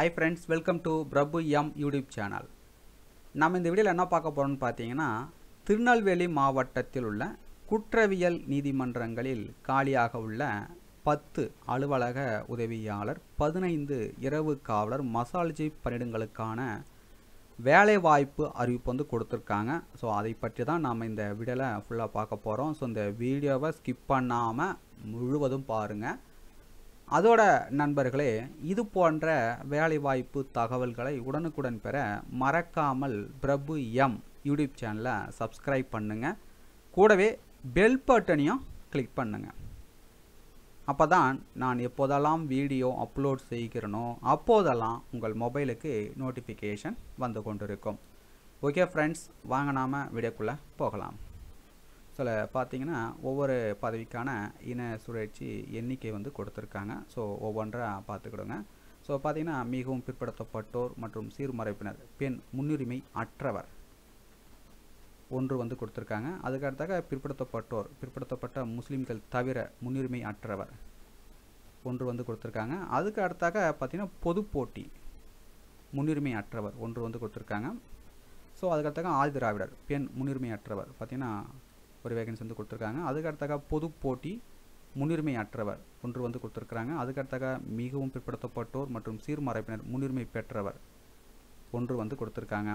Hi friends welcome to Prabhu M YouTube channel நம்ம இந்த வீடியோவில் என்ன பார்க்க போகிறோம்னு பார்த்தீங்கன்னா திருநெல்வேலி மாவட்டத்தில் உள்ள குற்றவியல் நீதிமன்றங்களில் காலியாக உள்ள பத்து அலுவலக உதவியாளர் பதினைந்து இரவு காவலர் மசாலஜி பணியிடங்களுக்கான வேலைவாய்ப்பு அறிவிப்பு வந்து கொடுத்துருக்காங்க. ஸோ அதை பற்றி தான் நாம் இந்த வீடியோவில் ஃபுல்லாக பார்க்க போகிறோம் ஸோ இந்த வீடியோவை ஸ்கிப் பண்ணாமல் முழுவதும் பாருங்கள் அதோட நண்பர்களே இது போன்ற வேலைவாய்ப்பு தகவல்களை உடனுக்குடன் பெற மறக்காமல் பிரபு எம் யூடியூப் சேனலை சப்ஸ்கிரைப் பண்ணுங்கள் கூடவே பெல் பட்டனையும் கிளிக் பண்ணுங்கள் அப்போ தான் நான் எப்போதெல்லாம் வீடியோ அப்லோட் செய்கிறனோ அப்போதெல்லாம் உங்கள் மொபைலுக்கு நோட்டிஃபிகேஷன் வந்து கொண்டிருக்கும். ஓகே ஃப்ரெண்ட்ஸ் வாங்க நாம் வீடியோக்குள்ளே போகலாம். சில பார்த்தீங்கன்னா ஒவ்வொரு பதவிக்கான இன சுழற்சி எண்ணிக்கை வந்து கொடுத்துருக்காங்க. ஸோ ஒவ்வொன்றாக பார்த்துக்கிடுங்க. ஸோ பார்த்தீங்கன்னா மிகவும் பிற்படுத்தப்பட்டோர் மற்றும் சீர்மறைப்பினர் பெண் முன்னுரிமை அற்றவர் ஒன்று வந்து கொடுத்துருக்காங்க. அதுக்கு அடுத்தாக பிற்படுத்தப்பட்டோர் பிற்படுத்தப்பட்ட முஸ்லீம்கள் தவிர முன்னுரிமை அற்றவர் ஒன்று வந்து கொடுத்துருக்காங்க. அதுக்கு அடுத்தாக பார்த்தீங்கன்னா பொது போட்டி முன்னுரிமை அற்றவர் ஒன்று வந்து கொடுத்துருக்காங்க. ஸோ அதுக்கடுத்தாக ஆதி திராவிடர் பெண் முன்னுரிமை அற்றவர் பார்த்திங்கன்னா ஒரு வேகன்சி வந்து கொடுத்துருக்காங்க. அதுக்கடுத்தாக பொது போட்டி முன்னுரிமை அற்றவர் ஒன்று வந்து கொடுத்துருக்குறாங்க. அதுக்கடுத்தாக மிகவும் பிற்படுத்தப்பட்டோர் மற்றும் சீர்மறைப்பினர் முன்னுரிமை பெற்றவர் ஒன்று வந்து கொடுத்துருக்காங்க.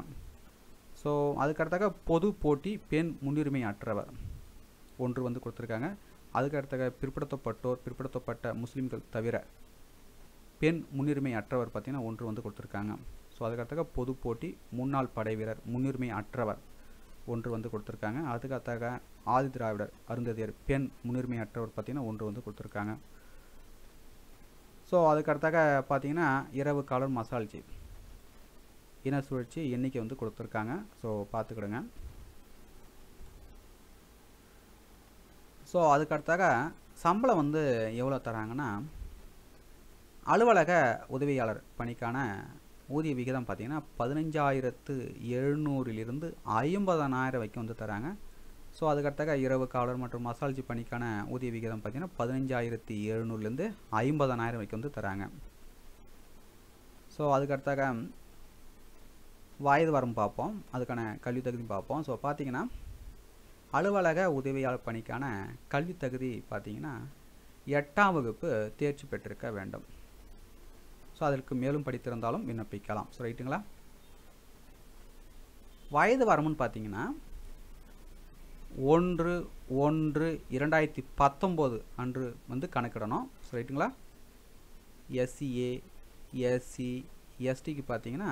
ஸோ அதுக்கடுத்தாக பொது போட்டி பெண் முன்னுரிமை அற்றவர் ஒன்று வந்து கொடுத்துருக்காங்க. அதுக்கடுத்தாக பிற்படுத்தப்பட்டோர் பிற்படுத்தப்பட்ட முஸ்லீம்கள் தவிர பெண் முன்னுரிமை அற்றவர் பார்த்திங்கன்னா ஒன்று வந்து கொடுத்துருக்காங்க. ஸோ அதுக்கடுத்தாக பொது போட்டி முன்னாள் படை வீரர் முன்னுரிமை அற்றவர் ஒன்று வந்து கொடுத்துருக்காங்க. அதுக்கடுத்தாக ஆதி திராவிடர் அருந்ததியர் பெண் முன்னுரிமையற்றவர் பார்த்திங்கன்னா ஒன்று வந்து கொடுத்துருக்காங்க. ஸோ அதுக்கடுத்தாக பார்த்தீங்கன்னா இரவு காலம் மசால்ஜி. இன சுழற்சி எண்ணிக்கை வந்து கொடுத்துருக்காங்க. ஸோ பார்த்துக்கிடுங்க. ஸோ அதுக்கடுத்தாக சம்பளம் வந்து எவ்வளோ தராங்கன்னா அலுவலக உதவியாளர் பணிக்கான ஊதிய விகிதம் பார்த்திங்கன்னா பதினஞ்சாயிரத்து எழுநூறிலிருந்து ஐம்பதனாயிரம் வரைக்கும் வந்து தராங்க. ஸோ அதுக்கடுத்தாக இரவு காவலர் மற்றும் மசால்ஜி பணிக்கான ஊதிய விகிதம் பார்த்திங்கன்னா பதினஞ்சாயிரத்தி எழுநூறுலேருந்து ஐம்பதனாயிரம் வரைக்கும் வந்து தராங்க. ஸோ அதுக்கடுத்தாக வயது வரம் பார்ப்போம். அதுக்கான கல்வி தகுதி பார்ப்போம். ஸோ பார்த்திங்கன்னா அலுவலக உதவியாளர் பணிக்கான கல்வி தகுதி பார்த்திங்கன்னா எட்டாம் வகுப்பு தேர்ச்சி பெற்றிருக்க வேண்டும். ஸோ அதற்கு மேலும் படித்திருந்தாலும் விண்ணப்பிக்கலாம். ஸோ ரைட்டுங்களா வயது வரமுன்னு பார்த்தீங்கன்னா ஒன்று ஒன்று இரண்டாயிரத்தி பத்தொம்போது அன்று வந்து கணக்கிடணும். ஸோ ரைட்டுங்களா எஸ்சிஏ எஸ்சி எஸ்டிக்கு பார்த்தீங்கன்னா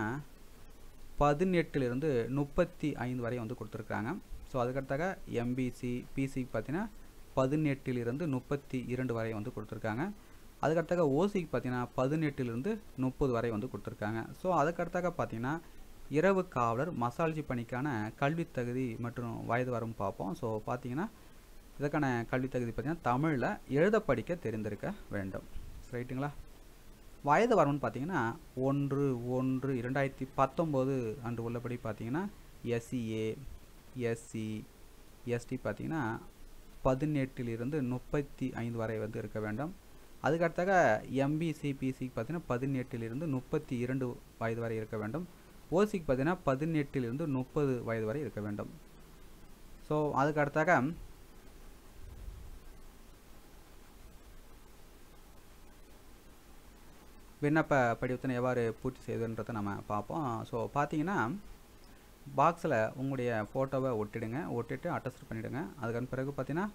பதினெட்டுலேருந்து முப்பத்தி ஐந்து வரை வந்து கொடுத்துருக்குறாங்க. ஸோ அதுக்கடுத்தாக எம்பிசி பிசிக்கு பார்த்தீங்கன்னா பதினெட்டிலிருந்து முப்பத்தி இரண்டு வரை வந்து கொடுத்துருக்காங்க. அதுக்கடுத்தாக ஓசிக்கு பார்த்தீங்கன்னா பதினெட்டுலேருந்து முப்பது வரை வந்து கொடுத்துருக்காங்க. ஸோ அதுக்கடுத்தாக பார்த்தீங்கன்னா இரவு காவலர் மசாலஜி பணிக்கான கல்வி தகுதி மற்றும் வயது வரும் பார்ப்போம். ஸோ பார்த்தீங்கன்னா இதற்கான கல்வி தகுதி பார்த்தீங்கன்னா தமிழில் எழுத படிக்க தெரிந்திருக்க வேண்டும். ரைட்டுங்களா வயது வரம்னு பார்த்தீங்கன்னா ஒன்று ஒன்று இரண்டாயிரத்தி பத்தொம்போது அன்று உள்ளபடி பார்த்தீங்கன்னா எஸ்சிஏ எஸ்சி எஸ்டி பார்த்தீங்கன்னா பதினெட்டிலிருந்து முப்பத்தி ஐந்து வரை வந்து இருக்க வேண்டும். அதுக்கடுத்தாக எம்பிசி பிசிக்கு பார்த்தீங்கன்னா பதினெட்டிலிருந்து முப்பத்தி இரண்டு வயது வரை இருக்க வேண்டும். ஓசிக்கு பார்த்தீங்கன்னா பதினெட்டிலிருந்து முப்பது வயது வரை இருக்க வேண்டும். ஸோ அதுக்கடுத்தாக விண்ணப்ப படிவத்தினை எவ்வாறு பூர்த்தி செய்வதுன்றதை நம்ம பார்ப்போம். ஸோ பார்த்தீங்கன்னா பாக்ஸில் உங்களுடைய ஃபோட்டோவை ஒட்டிடுங்க. ஒட்டிட்டு அட்டஸ்ட் பண்ணிவிடுங்க அதுக்கு பிறகு பார்த்தீங்கன்னா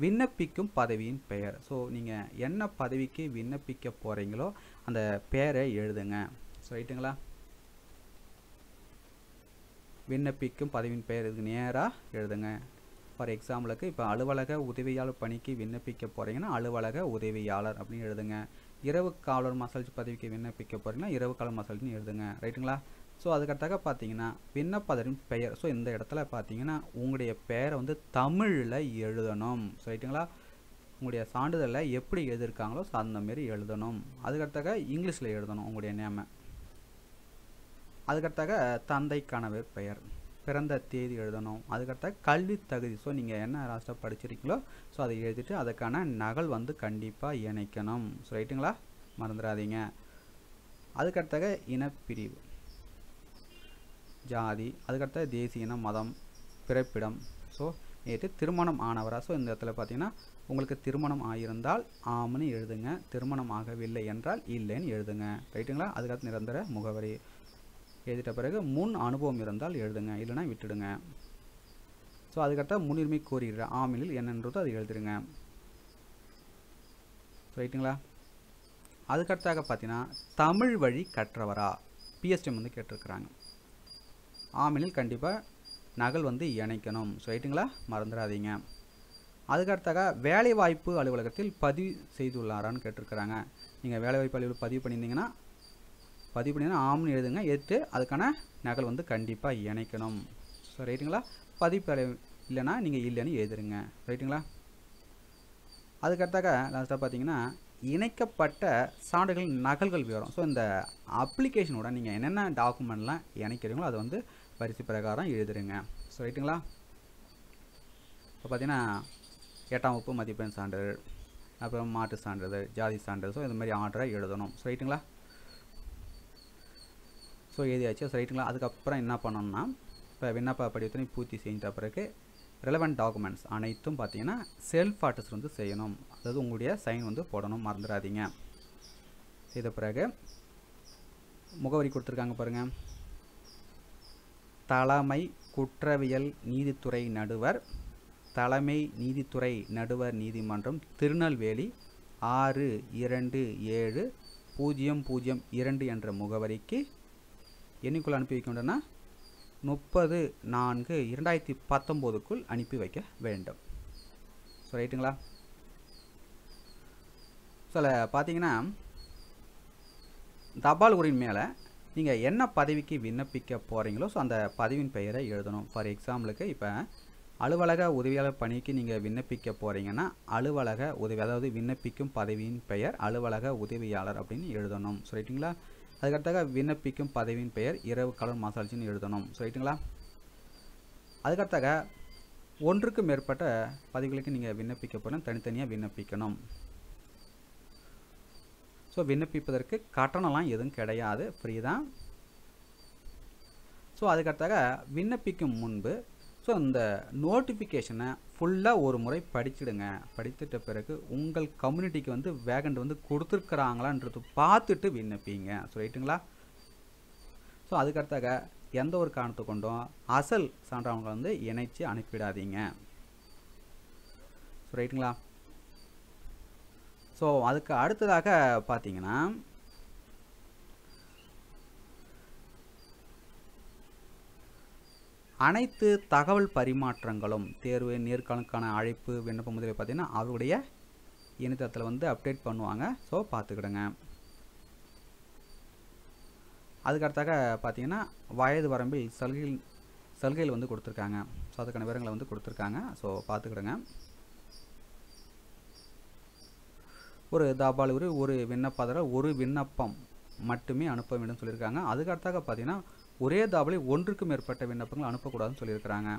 விண்ணப்பிக்கும் பதவியின் பெயர். ஸோ நீங்கள் என்ன பதவிக்கு விண்ணப்பிக்க போகிறீங்களோ அந்த பெயரை எழுதுங்க. ஸோ ரைட்டுங்களா? விண்ணப்பிக்கும் பதவியின் பெயர் இதுக்கு நேராக எழுதுங்க. ஃபார் எக்ஸாம்பிளுக்கு இப்போ அலுவலக உதவியாளர் பணிக்கு விண்ணப்பிக்க போகிறீங்கன்னா அலுவலக உதவியாளர் அப்படின்னு எழுதுங்க. இரவு காவலர் மசால்ஜி பதவிக்கு விண்ணப்பிக்க போகிறீங்கன்னா இரவு காவலர் மசால்ஜின்னு எழுதுங்க. ரைட்டுங்களா? ஸோ அதுக்கடுத்தாக பார்த்தீங்கன்னா விண்ணப்பதரின் பெயர். ஸோ இந்த இடத்துல பார்த்தீங்கன்னா உங்களுடைய பெயரை வந்து தமிழில் எழுதணும். ஸோ ரைட்டுங்களா உங்களுடைய சான்றிதழில் எப்படி எழுதியிருக்காங்களோ ஸோ அந்த மாரி எழுதணும். அதுக்கடுத்தாக இங்கிலீஷில் எழுதணும் உங்களுடைய நேமை அதுக்கடுத்தாக தந்தைக்கானவர் பெயர். பிறந்த தேதி எழுதணும். அதுக்கடுத்த கல்வி தகுதி. ஸோ நீங்கள் என்ன ராஷ்டிரம் படிச்சிருக்கீங்களோ ஸோ அதை எழுதிட்டு அதுக்கான நகல் வந்து கண்டிப்பாக இணைக்கணும். ஸோ ரைட்டுங்களா மறந்துடாதீங்க. அதுக்கடுத்தாக இனப்பிரிவு. ஜாதி அதுக்கடுத்த தேசிய இனம் மதம் பிறப்பிடம். ஸோ நேற்று திருமணம் ஆனவரா? ஸோ இந்த இடத்துல பார்த்தீங்கன்னா உங்களுக்கு திருமணம் ஆகியிருந்தால் ஆம்னு எழுதுங்க. திருமணம் ஆகவில்லை என்றால் இல்லைன்னு எழுதுங்க. ரைட்டுங்களா? அதுக்கடுத்து நிரந்தர முகவரி. எழுதிட்ட பிறகு முன் அனுபவம் இருந்தால் எழுதுங்க. இல்லைன்னா விட்டுடுங்க. ஸோ அதுக்கடுத்த முன்னுரிமை கோரிடுற ஆமிலில் என்னன்றதோ அது எழுதிடுங்க. ரைட்டுங்களா? அதுக்கடுத்தாக பார்த்தீங்கன்னா தமிழ் வழி கற்றவரா? பிஎஸ்டிஎம் வந்து கேட்டிருக்கிறாங்க. ஆமெனில் கண்டிப்பாக நகல் வந்து இணைக்கணும். ஸோ ரைட்டுங்களா மறந்துடாதீங்க அதுக்கடுத்தாக வேலைவாய்ப்பு அலுவலகத்தில் பதிவு செய்துள்ளாரான்னு கேட்டிருக்கிறாங்க. நீங்கள் வேலைவாய்ப்பு அலுவலகம் பதிவு பண்ணியிருந்தீங்கன்னா பதிவு பண்ணிங்கன்னா ஆம்னு எழுதுங்க. எடுத்து அதுக்கான நகல் வந்து கண்டிப்பாக இணைக்கணும். ஸோ ரைட்டுங்களா பதிவு இல்லைன்னா நீங்கள் இல்லைன்னு எழுதுருங்க. ரைட்டுங்களா அதுக்கடுத்தாக லாஸ்ட்டாக பார்த்தீங்கன்னா இணைக்கப்பட்ட சான்றுகள் நகல்கள் விவரம். ஸோ இந்த அப்ளிகேஷனோட நீங்கள் என்னென்ன டாக்குமெண்ட்லாம் இணைக்கிறீங்களோ அதை வந்து வரிசை பிரகாரம் எழுதுருங்க ஸோ ரைட்டுங்களா? இப்போ பார்த்தீங்கன்னா எட்டாம் வகுப்பு மதிப்பெண் சான்றிதழ் அப்புறம் மாட்டு சான்றிதழ் ஜாதி சான்றிதழ். ஸோ இந்த மாதிரி ஆர்டரை எழுதணும். ஸோ ரைட்டுங்களா? ஸோ எழுதியாச்சு. ஸோ ரைட்டுங்களா? அதுக்கப்புறம் என்ன பண்ணணும்னா இப்போ விண்ணப்ப படிவத்தினை பூர்த்தி செஞ்ச பிறகு ரெலவெண்ட் டாக்குமெண்ட்ஸ் அனைத்தும் பார்த்தீங்கன்னா செல்ஃப் ஆர்டிஸ்ட் வந்து செய்யணும். அதாவது உங்களுடைய சைன் வந்து போடணும். மறந்துடாதீங்க. செய்த பிறகு முகவரி கொடுத்துருக்காங்க பாருங்கள் தலைமை குற்றவியல் நீதித்துறை நடுவர் தலைமை நீதித்துறை நடுவர் நீதிமன்றம் திருநெல்வேலி ஆறு இரண்டு ஏழு பூஜ்ஜியம் பூஜ்ஜியம் இரண்டு என்ற முகவரிக்கு என்னைக்குள் அனுப்பி வைக்க முப்பது நான்கு இரண்டாயிரத்தி பத்தொம்போதுக்குள் அனுப்பி வைக்க வேண்டும். ஸோ ரைட்டுங்களா? ஸோ பார்த்தீங்கன்னா தபால் உரின் மேலே நீங்கள் என்ன பதவிக்கு விண்ணப்பிக்க போகிறீங்களோ ஸோ அந்த பதவியின் பெயரை எழுதணும். ஃபார் எக்ஸாம்பிளுக்கு இப்போ அலுவலக உதவியாளர் பணிக்கு நீங்கள் விண்ணப்பிக்க போகிறீங்கன்னா அலுவலக உதவி அதாவது விண்ணப்பிக்கும் பதவியின் பெயர் அலுவலக உதவியாளர் அப்படின்னு எழுதணும். ஸோ அதுக்கடுத்தாக விண்ணப்பிக்கும் பதவியின் பெயர் இரவு கலர் மாசாட்சின்னு எழுதணும். ஸோ அதுக்கடுத்தாக ஒன்றுக்கு மேற்பட்ட பதவிகளுக்கு நீங்கள் விண்ணப்பிக்க போகிறேன் தனித்தனியாக விண்ணப்பிக்கணும். ஸோ விண்ணப்பிப்பதற்கு கட்டணம்லாம் எதுவும் கிடையாது. ஃப்ரீ தான். ஸோ அதுக்கடுத்தாக விண்ணப்பிக்கும் முன்பு ஸோ இந்த நோட்டிஃபிகேஷனை ஃபுல்லாக ஒரு முறை படிச்சுடுங்க. படித்துட்ட பிறகு உங்கள் கம்யூனிட்டிக்கு வந்து வேகண்ட் வந்து கொடுத்துருக்குறாங்களான்றது பார்த்துட்டு விண்ணப்பிங்க. ஸோ ரைட்டுங்களா ஸோ அதுக்கடுத்தாக எந்த ஒரு காரணத்தை கொண்டும் அசல் சான்றவங்களை வந்து இணைச்சி அனுப்பிடாதீங்க. ஸோ ரைட்டுங்களா ஸோ அதுக்கு அடுத்ததாக பார்த்தீங்கன்னா அனைத்து தகவல் பரிமாற்றங்களும் தேர்வு நேர்காணலுக்கான அழைப்பு விண்ணப்பம் முதலிய பார்த்தீங்கன்னா அவருடைய இணையதளத்தில் வந்து அப்டேட் பண்ணுவாங்க. ஸோ பார்த்துக்கிடுங்க. அதுக்கடுத்தாக பார்த்தீங்கன்னா வயது வரம்பில் சலுகையில் சலுகைகள் வந்து கொடுத்துருக்காங்க. ஸோ அதுக்கான விவரங்களை வந்து கொடுத்துருக்காங்க. ஸோ பார்த்துக்கிடுங்க. ஒரு தாபால் ஒரு ஒரு விண்ணப்பதாரர் ஒரு விண்ணப்பம் மட்டுமே அனுப்ப வேண்டும் சொல்லியிருக்காங்க. அதுக்கடுத்தாக பார்த்தீங்கன்னா ஒரே தாபலில் ஒன்றுக்கு மேற்பட்ட விண்ணப்பங்கள் அனுப்பக்கூடாதுன்னு சொல்லியிருக்கிறாங்க.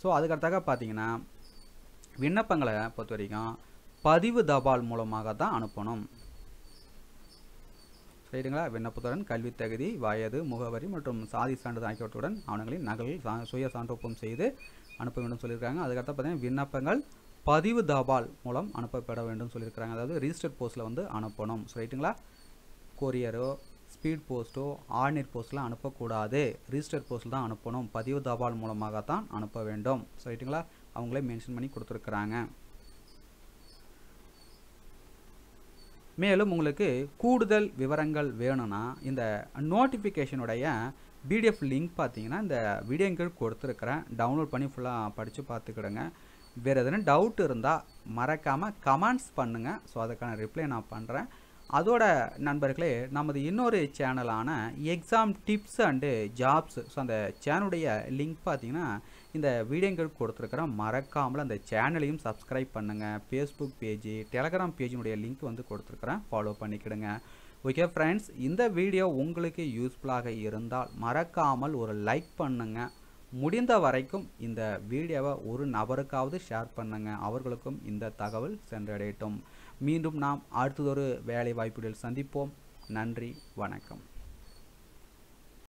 ஸோ அதுக்கடுத்தாக பார்த்தீங்கன்னா விண்ணப்பங்களை பொறுத்த வரைக்கும் பதிவு தபால் மூலமாக தான் அனுப்பணும். சரிங்களா விண்ணப்பத்துடன் கல்வி தகுதி வயது முகவரி மற்றும் சாதி சான்றிதழ் ஆகியவற்றுடன் ஆவணங்களின் நகல் சுய சான்றொப்பம் செய்து அனுப்ப வேண்டும் சொல்லியிருக்காங்க. அதுக்கடுத்து பார்த்தீங்கன்னா விண்ணப்பங்கள் பதிவு தபால் மூலம் அனுப்பப்பட வேண்டும் சொல்லியிருக்கிறாங்க. அதாவது ரிஜிஸ்டர்ட் போஸ்ட்டில் வந்து அனுப்பணும். ஸோ ரைட்டுங்களா? கொரியரோ ஸ்பீட் போஸ்ட்டோ ஆர்டினரி போஸ்ட்லாம் அனுப்பக்கூடாது. ரிஜிஸ்டர் போஸ்ட்டில் தான் அனுப்பணும். பதிவு தபால் மூலமாக தான் அனுப்ப வேண்டும். ஸோ ரைட்டுங்களா? அவங்களே மென்ஷன் பண்ணி கொடுத்துருக்குறாங்க. மேலும் உங்களுக்கு கூடுதல் விவரங்கள் வேணும்னா இந்த நோட்டிஃபிகேஷனுடைய பிடிஎஃப் லிங்க் பார்த்தீங்கன்னா இந்த வீடியோங்கள் கொடுத்துருக்குறேன். டவுன்லோட் பண்ணி ஃபுல்லாக படித்து பார்த்துக்கிடுங்க. வேறு எதனா டவுட் இருந்தால் மறக்காமல் கமெண்ட்ஸ் பண்ணுங்கள் ஸோ அதுக்கான ரிப்ளை நான் பண்ணுறேன் அதோட நண்பர்களே நமது இன்னொரு சேனலான exam tips and jobs so அந்த சேனலுடைய லிங்க் பார்த்தீங்கன்னா இந்த வீடியோங்கள் கொடுத்துருக்குறேன் மறக்காமல் அந்த சேனலையும் சப்ஸ்கிரைப் பண்ணுங்கள் ஃபேஸ்புக் பேஜ் டெலகிராம் பேஜினுடைய லிங்க் வந்து கொடுத்துருக்குறேன். ஃபாலோ பண்ணிக்கிடுங்க. ஓகே ஃப்ரெண்ட்ஸ் இந்த வீடியோ உங்களுக்கு யூஸ்ஃபுல்லாக இருந்தால் மறக்காமல் ஒரு லைக் பண்ணுங்கள் முடிந்த வரைக்கும் இந்த வீடியோவை ஒரு நபருக்காவது ஷேர் பண்ணுங்கள் அவர்களுக்கும் இந்த தகவல் சென்றடையட்டும். மீண்டும் நாம் அடுத்ததொரு வேலை வாய்ப்புகளில் சந்திப்போம். நன்றி வணக்கம்.